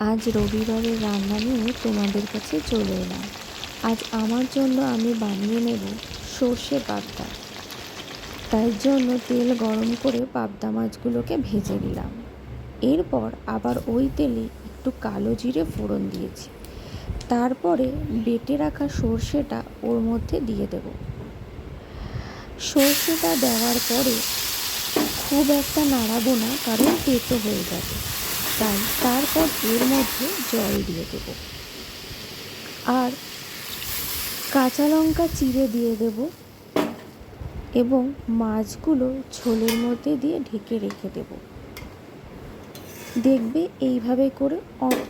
আজ রবিবারের রান্না নিয়ে তোমাদের কাছে চলে এলাম। আজ আমার জন্য আমি বানিয়ে নেব সর্ষে পাবদা। তাই জন্য তেল গরম করে পাবদা মাছগুলোকে ভেজে নিলাম। এরপর আবার ওই তেলে একটু কালো জিরে ফোড়ন দিয়েছি। তারপরে বেটে রাখা সর্ষেটা ওর মধ্যে দিয়ে দেব। সর্ষেটা দেওয়ার পরে খুব একটা নাড়াবো না, কারণ তেতো হয়ে যাবে। তাই তারপর এর মধ্যে জল দিয়ে দেব। আর কাঁচা লঙ্কা চিড়ে দিয়ে দেব এবং মাছগুলো ঝোলের মধ্যে দিয়ে ঢেকে রেখে দেব। দেখবে এইভাবে করে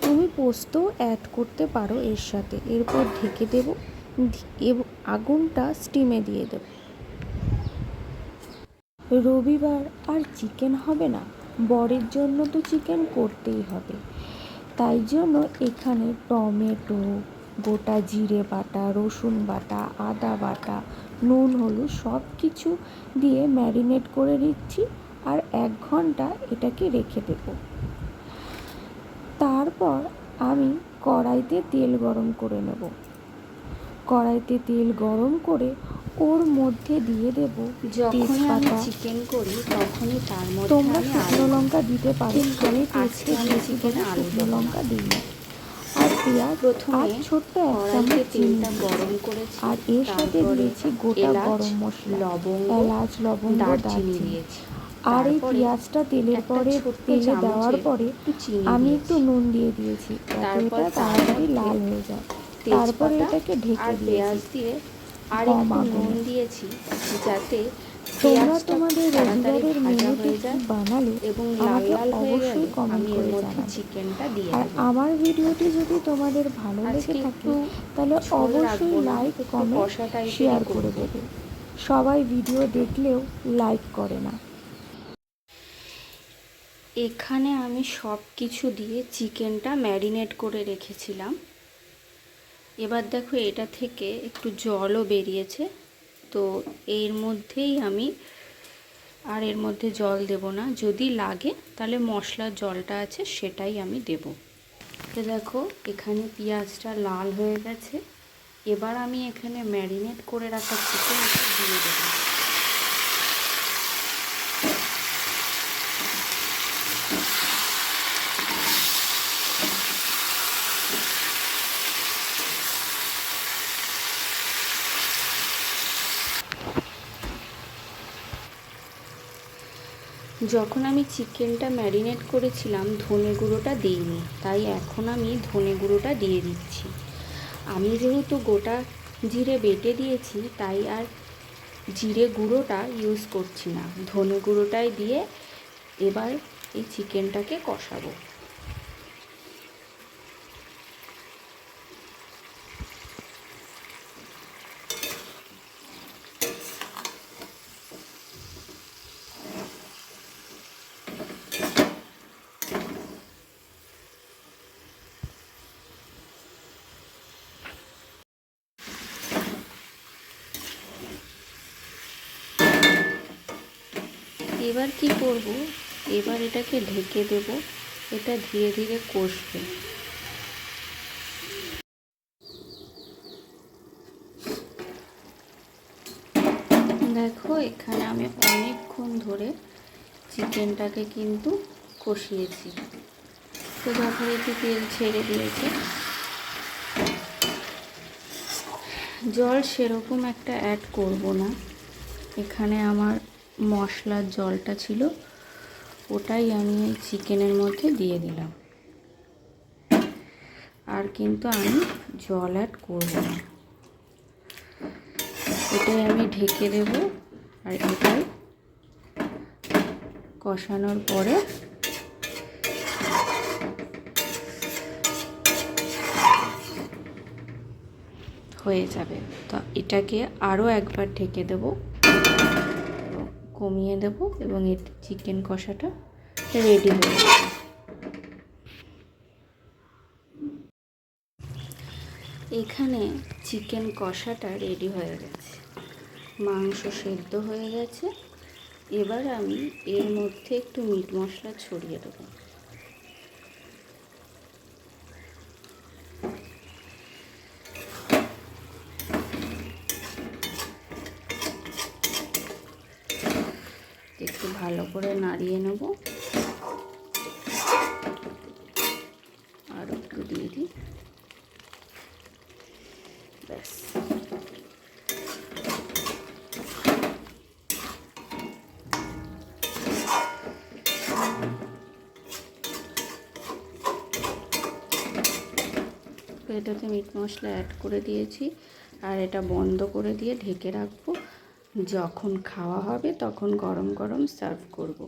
তুমি পোস্তও অ্যাড করতে পারো এর সাথে। এরপর ঢেকে দেব এবং আগুনটা স্টিমে দিয়ে দেব। রবিবার আর চিকেন হবে না। বরের জন্য তো চিকেন করতেই হবে। তাই জন্য এখানে টমেটো, গোটা জিরে বাটা, রসুন বাটা, আদা বাটা, নুন, হলুদ সব কিছু দিয়ে ম্যারিনেট করে নিচ্ছি আর এক ঘণ্টা এটাকে রেখে দেব। তারপর আমি কড়াইতে তেল গরম করে নেব। কড়াইতে তেল গরম করে ওর মধ্যে দিয়ে দেবো যখনই আমি চিকেন করি তখনই তার মধ্যে তোমরা শুকনো লঙ্কা দিতে পারো। আমি আজকে আমি চিকেনে শুকনো লঙ্কা দিই আর পেঁয়াজ প্রথমে আর ছোট্ট এক কড়াইতে তেলটা গরম করেছি আর এর সাথে দিয়েছি গোটা গরম মশলা লবঙ্গ এলাচ লবঙ্গ দারচিনি দিয়েছি। আর এই পেঁয়াজটা তেলের পরে তেলে দেওয়ার পরে একটু চিনি আমি একটু নুন দিয়ে দিয়েছি তারপর তাড়াতাড়ি লাল হয়ে যায়। তারপরে এটাকে ঢেকে পেঁয়াজ দিয়ে আর একটু। নুন দিয়েছি যাতে তোমরা তোমাদের রবিবারের যায় বানালে এবং আমাকে অবশ্যই কমেন্ট করে জানাবে। চিকেনটা দিয়ে আর আমার ভিডিওটি যদি তোমাদের ভালো লেগে থাকে তাহলে অবশ্যই লাইক কমেন্ট শেয়ার করে দেবে। সবাই ভিডিও দেখলেও লাইক করে না। এখানে আমি সব কিছু দিয়ে চিকেনটা ম্যারিনেট করে রেখেছিলাম। এবার দেখো এটা থেকে একটু জলও বেরিয়েছে, তো এর মধ্যেই আমি আর এর মধ্যে জল দেব না। যদি লাগে তাহলে মশলার জলটা আছে সেটাই আমি দেব। তো দেখো এখানে পেঁয়াজটা লাল হয়ে গেছে। এবার আমি এখানে ম্যারিনেট করে রাখা চিকেনটা দিয়ে দেবো। যখন আমি চিকেনটা ম্যারিনেট করেছিলাম, ধনে গুঁড়োটা দিইনি। তাই এখন আমি ধনে গুঁড়োটা দিয়ে দিচ্ছি। আমি যেহেতু গোটা জিরে বেটে দিয়েছি, তাই আর জিরে গুঁড়োটা ইউজ করছি না। ধনে গুঁড়োটাই দিয়ে এবার এই চিকেনটাকে কষাবো। এবার কি করব? এবার এটাকে ঢেকে দেব। এটা ধীরে ধীরে কষবে। দেখো, এখানে আমি অনেকক্ষণ ধরে চিকেনটাকে কিন্তু কষিয়েছি। তো একটু তেল ছেড়ে দিয়েছে। জল সেরকম একটা অ্যাড করব না। এখানে আমার মশলার জলটা ছিল, ওটাই আমি চিকেনের মধ্যে দিয়ে দিলাম। আর কিন্তু আমি জল অ্যাড করব না। এটাই আমি ঢেকে দেব আর এটাই কষানোর পরে হয়ে যাবে। তো এটাকে আরও একবার ঢেকে দেব। কমিয়ে দেব এবং এর চিকেন কষাটা রেডি হয়ে যাবে এখানে চিকেন কষাটা রেডি হয়ে গেছে। মাংস সেদ্ধ হয়ে গেছে। এবার আমি এর মধ্যে একটু মিট মশলা ছড়িয়ে দেবো। একটু ভালো করে নাড়িয়ে নেব। আর একটু দিয়ে দিই। এটাতে মিট মশলা অ্যাড করে দিয়েছি। আর এটা বন্ধ করে দিয়ে ঢেকে রাখব। যখন খাওয়া হবে তখন গরম গরম সার্ভ করব।